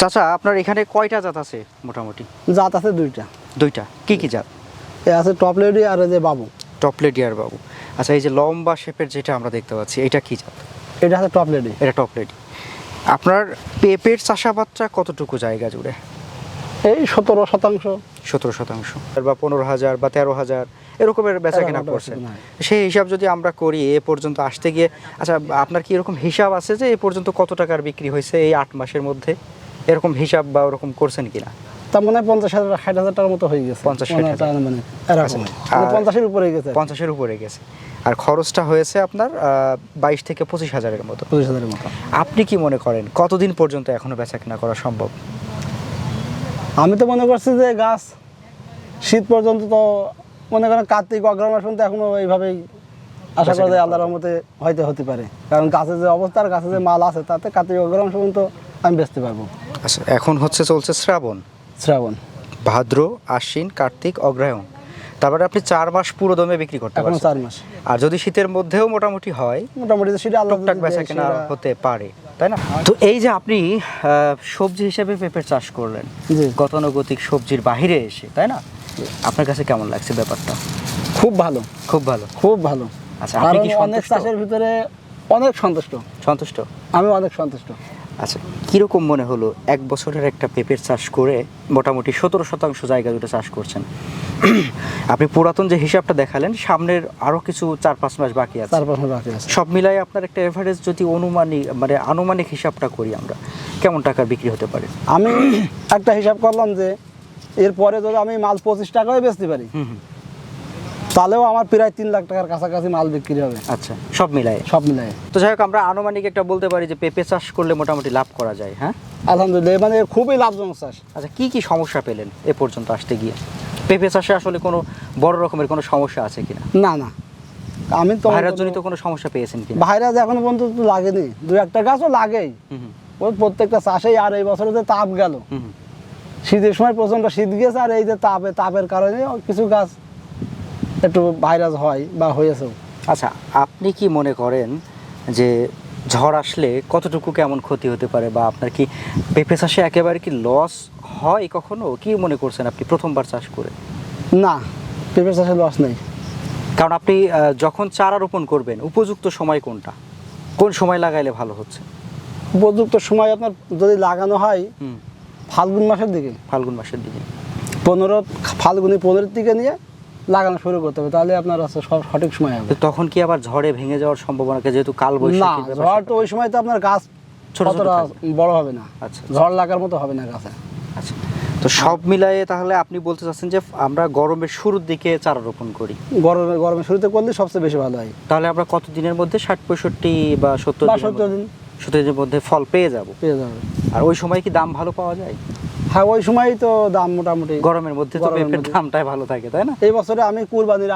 চাচা আপনার এখানে কয়টা জাত আছে মোটামুটি? জাত আছে দুইটা। দুইটা। কি কি জাত? এ আছে টপ লেডি আর যে বাবু। টপ লেডি আর বাবু। আচ্ছা এই যে লম্বা শেপের যেটা আমরা দেখতে পাচ্ছি এটা কি জাত? এটা আছে টপ লেডি এটা টপলেডি আপনার পেঁপের চাষাবাদটা কতটুকু জায়গা জুড়ে? এই সতেরো শতাংশ। সতেরো শতাংশ। বা পনেরো হাজার বা তেরো হাজার এরকমের বেচা কেনা করছেন। সেই হিসাব যদি আমরা করি এ পর্যন্ত আসতে গিয়ে আচ্ছা আপনার কি এরকম হিসাব আছে যে এ পর্যন্ত কত টাকার বিক্রি হয়েছে এই আট মাসের মধ্যে? এরকম হিসাব বা ওরকম করছেন কিনা? তার মনে হয় পঞ্চাশ হাজার ষাট হাজার টাকার মতো হয়ে গেছে। 50 ষাট মনে এরকম। আচ্ছা, মানে পঞ্চাশের উপরে গেছে। পঞ্চাশের উপরে গেছে। আর খরচটা হয়েছে আপনার বাইশ থেকে পঁচিশ হাজারের মতো। পঁচিশ হাজারের মতো। আপনি কি মনে করেন কতদিন পর্যন্ত এখনও বেচা কেনা করা সম্ভব? আমি তো মনে করছি যে গাছ শীত পর্যন্ত তো মনে করেন কার্তিক অগ্রহ মাস পর্যন্ত এখনও এইভাবেই আশা করা যায় আল্লাহর মতে হয়তো হতে পারে। কারণ গাছের যে অবস্থা আর গাছের যে মাল আছে তাতে কার্তিক অগ্রহ মাস পর্যন্ত আমি বেচতে পারব। আচ্ছা এখন হচ্ছে চলছে শ্রাবণ। শ্রাবণ। ভাদ্র আশ্বিন কার্তিক অগ্রহায়ণ। তারপরে আপনি চার মাস পুরো দমে বিক্রি করতে পারছেন। চার মাস। আর যদি শীতের মধ্যেও মোটামুটি হয় মোটামুটি সেটা টুকটাক বেচা কেনা হতে পারে তাই না? তো এই যে আপনি সবজি হিসেবে পেঁপের চাষ করলেন জি। গতানুগতিক সবজির বাহিরে এসে তাই না? আপনার কাছে কেমন লাগছে ব্যাপারটা? খুব ভালো। খুব ভালো। খুব ভালো। আচ্ছা, আপনি কি অনেক সন্তুষ্ট? চাষের ভিতরে অনেক সন্তুষ্ট। সন্তুষ্ট? আমি অনেক সন্তুষ্ট। আচ্ছা কীরকম মনে হলো এক বছরের একটা পেঁপের চাষ করে মোটামুটি সতেরো শতাংশ জায়গা জুড়ে চাষ করছেন? আপনি পুরাতন যে হিসাবটা দেখালেন সামনের আরও কিছু চার পাঁচ মাস বাকি আছে। চার পাঁচ মাস বাকি আছে। সব মিলাই আপনার একটা এভারেজ যদি অনুমানিক মানে আনুমানিক হিসাবটা করি আমরা কেমন টাকার বিক্রি হতে পারে? আমি একটা হিসাব করলাম যে এরপরে যদি আমি মাল পঁচিশ টাকায় বেচতে পারি তাহলেও আমার প্রায় তিন লাখ টাকার কাছাকাছি মাল বিক্রি হবে। আচ্ছা সব মিলাই সব মিলাই তো যাই হোক আমরা আনুমানিক একটা বলতে পারি যে পেঁপে চাষ করলে মোটামুটি লাভ করা যায় হ্যাঁ? আলহামদুলিল্লাহ মানে খুবই লাভজনক চাষ। আচ্ছা কি কি সমস্যা পেলেন এ পর্যন্ত আসতে গিয়ে? পেঁপে চাষে আসলে কোনো বড় রকমের কোনো সমস্যা আছে কিনা? না না। আমি তো ভাইরাস জনিত কোনো সমস্যা পেয়েছেন কি ভাইরাস এখনও পর্যন্ত তো লাগেনি। দু একটা গাছও লাগেই। ওই প্রত্যেকটা চাষেই আর এই বছরে যে তাপ গেল। শীতের সময় প্রচণ্ড শীত গেছে আর এই যে তাপে তাপের কারণে কিছু গাছ একটু ভাইরাস হয় বা হয়েছেও। আচ্ছা আপনি কি মনে করেন যে ঝড় আসলে কতটুকু কেমন ক্ষতি হতে পারে বা আপনার কি পেঁপে চাষে একেবারে কি লস হয় কখনো? কি মনে করছেন আপনি প্রথমবার চাষ করে? না পেঁপে চাষে লস নেই। কারণ আপনি যখন চারা রোপণ করবেন উপযুক্ত সময় কোনটা? কোন সময় লাগাইলে ভালো হচ্ছে? উপযুক্ত সময় আপনার যদি লাগানো হয় ফাল্গুন মাসের দিকে। ফাল্গুন মাসের দিকে। পনেরো ফাল্গুনি পনেরোর দিকে নিয়ে লাগানো শুরু করতে হবে তাহলে আপনার হচ্ছে সঠিক সময় হবে। তখন কি আবার ঝড়ে ভেঙে যাওয়ার সম্ভাবনাকে যেহেতু কাল না ঝড় তো ওই সময় তো আপনার গাছ ছোট ছোট বড় হবে না। আচ্ছা। ঝড় লাগার মতো হবে না গাছে। আচ্ছা। তো সব মিলায়ে তাহলে আপনি বলতে চাচ্ছেন যে আমরা গরমের শুরুর দিকে চারা রোপণ করি। গরমে গরমের শুরুতে করলে সবচেয়ে বেশি ভালো হয়। তাহলে আমরা কত দিনের মধ্যে ষাট পঁয়ষট্টি বা সত্তর সত্তর দিন। সত্তর দিনের মধ্যে ফল পেয়ে যাব? পেয়ে যাবে। আর ওই সময় কি দাম ভালো পাওয়া যায়? হ্যাঁ ওই সময়ই তো দাম মোটামুটি গরমের মধ্যে তো পেঁপের দামটাই ভালো থাকে তাই না? এই বছরে আমি কুরবানির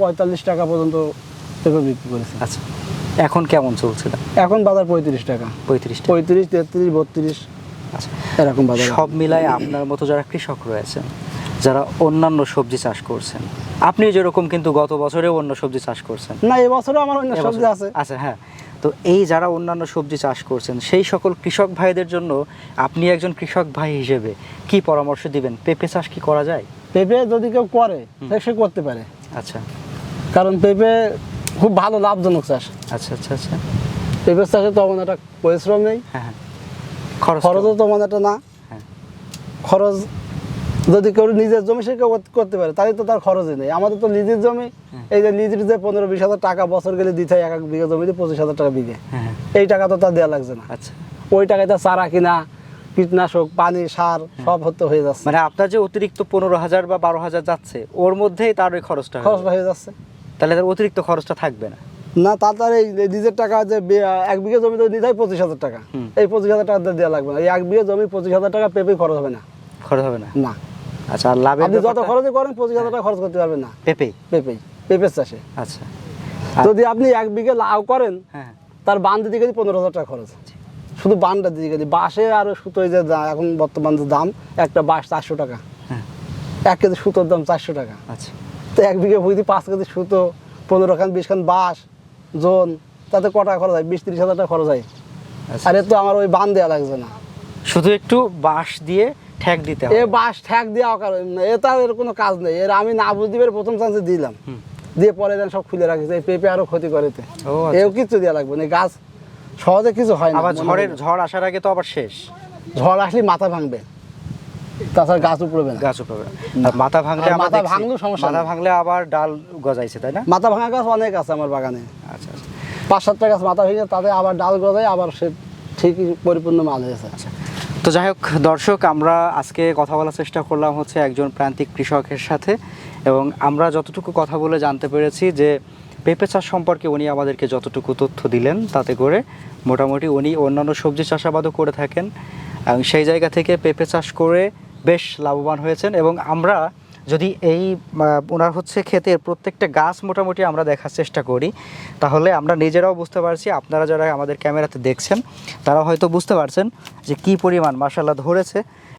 পঁয়তাল্লিশ টাকা পর্যন্ত পেঁপে বিক্রি করেছি। আচ্ছা এখন কেমন চলছে এখন বাজার পঁয়ত্রিশ টাকা। পঁয়ত্রিশ পঁয়ত্রিশ তেত্রিশ বত্রিশ আচ্ছা এরকম বাজার। সব মিলায় আপনার মতো যারা কৃষক রয়েছেন যারা অন্যান্য সবজি চাষ করছেন আপনি যেরকম কিন্তু গত বছরেও অন্য সবজি চাষ করছেন। না এই বছরও আমার অন্য সবজি আছে। আচ্ছা হ্যাঁ। তো এই যারা অন্যান্য সবজি চাষ করছেন সেই সকল কৃষক ভাইদের জন্য আপনি একজন কৃষক ভাই হিসেবে কি পরামর্শ দিবেন? পেঁপে চাষ কি করা যায়? পেঁপে যদি কেউ করে সে করতে পারে। আচ্ছা। কারণ পেঁপে খুব ভালো লাভজনক চাষ। আচ্ছা আচ্ছা আচ্ছা। পেঁপের চাষে তেমন একটা পরিশ্রম নেই। হ্যাঁ হ্যাঁ। খরচ খরচও তেমন একটা না। হ্যাঁ। খরচ যদি কেউ নিজের জমি সে কেউ করতে পারে তাহলে তো তার খরচই নেই। আমাদের তো লিজের জমি এই যে লিজের যে পনেরো বিশ হাজার টাকা বছর গেলে দিতে হয় এক এক বিঘা জমিতে পঁচিশ হাজার টাকা বিঘে। হ্যাঁ হ্যাঁ। এই টাকা তো তার দেওয়া লাগছে না। আচ্ছা। ওই টাকায় তার চারা কিনা কীটনাশক পানি সার সব হতে হয়ে যাচ্ছে। মানে আপনার যে অতিরিক্ত পনেরো হাজার বা বারো হাজার যাচ্ছে ওর মধ্যেই তার ওই খরচটা খরচটা হয়ে যাচ্ছে। তাহলে তার অতিরিক্ত খরচটা থাকবে না। না এই নিজের টাকা যে এক বিঘা জমি তো নিতে হয় পঁচিশ হাজার টাকা। এই পঁচিশ হাজার টাকা দেওয়া লাগবে না। এই এক বিঘা জমি পঁচিশ হাজার টাকা পেঁপে খরচ হবে না। খরচ হবে না। না। আচ্ছা আর লাভের আপনি যত? খরচই করেন পঁচিশ হাজার টাকা খরচ করতে পারবেন না। পেঁপে? পেঁপে পেঁপের চাষে। আচ্ছা। যদি আপনি এক বিঘে লাউ করেন হ্যাঁ। তার বান দিতে গেলে পনেরো হাজার টাকা খরচ শুধু বানটা দিতে গেলে। বাঁশে আর সুতোয় যে এখন বর্তমান যে দাম একটা বাঁশ চারশো টাকা। হ্যাঁ। এক কেজি সুতোর দাম চারশো টাকা। আচ্ছা। তো এক বিঘে ভুঁইতে পাঁচ কেজি সুতো পনেরো খান বিশ খান বাঁশ জোন তাতে ক টাকা খরচ হয়? বিশ ত্রিশ হাজার টাকা খরচ হয়। আচ্ছা। আর তো আমার ওই বান দেওয়া লাগছে না। শুধু একটু বাঁশ দিয়ে ঠেক দিতে এ বাস ঠ্যাক দেওয়া কারণ এ তার এর কোনো কাজ নেই। এর আমি না বুঝতে পেরে প্রথম চান্সে দিলাম। দিয়ে পরে দেন সব খুলে রাখিছে এই পেঁপে আরও ক্ষতি করে তে। আচ্ছা। এও কিছু দেওয়া লাগবে না গাছ সহজে কিছু হয় না আবার ঝড়ের ঝড় আসার আগে তো আবার শেষ। ঝড় আসলে মাথা ভাঙবে। তাছাড়া গাছ উপড়বে না। গাছ আর মাথা ভাঙলে মাথা ভাঙলেও সমস্যা মাথা ভাঙলে আবার ডাল গজাইছে তাই না? মাথা ভাঙা গাছ অনেক আছে আমার বাগানে। আচ্ছা আচ্ছা। পাঁচ সাতটা গাছ মাথা ভেঙে তাতে আবার ডাল গজায় আবার সে ঠিকই পরিপূর্ণ মাল হয়েছে। তো যাই হোক, দর্শক, আমরা আজকে কথা বলার চেষ্টা করলাম হচ্ছে একজন প্রান্তিক কৃষকের সাথে এবং আমরা যতটুকু কথা বলে জানতে পেরেছি যে পেঁপে চাষ সম্পর্কে উনি আমাদেরকে যতটুকু তথ্য দিলেন তাতে করে মোটামুটি উনি অন্যান্য সবজি চাষাবাদও করে থাকেন এবং সেই জায়গা থেকে পেঁপে চাষ করে বেশ লাভবান হয়েছেন এবং আমরা যদি এই ওনার হচ্ছে ক্ষেতের প্রত্যেকটা গাছ মোটামুটি আমরা দেখার চেষ্টা করি, তাহলে আমরা নিজেরাও বুঝতে পারছি, আপনারা যারা আমাদের ক্যামেরাতে দেখছেন, তারা হয়তো বুঝতে পারছেন যে কি পরিমাণ মাসাল্লাহ ধরেছে।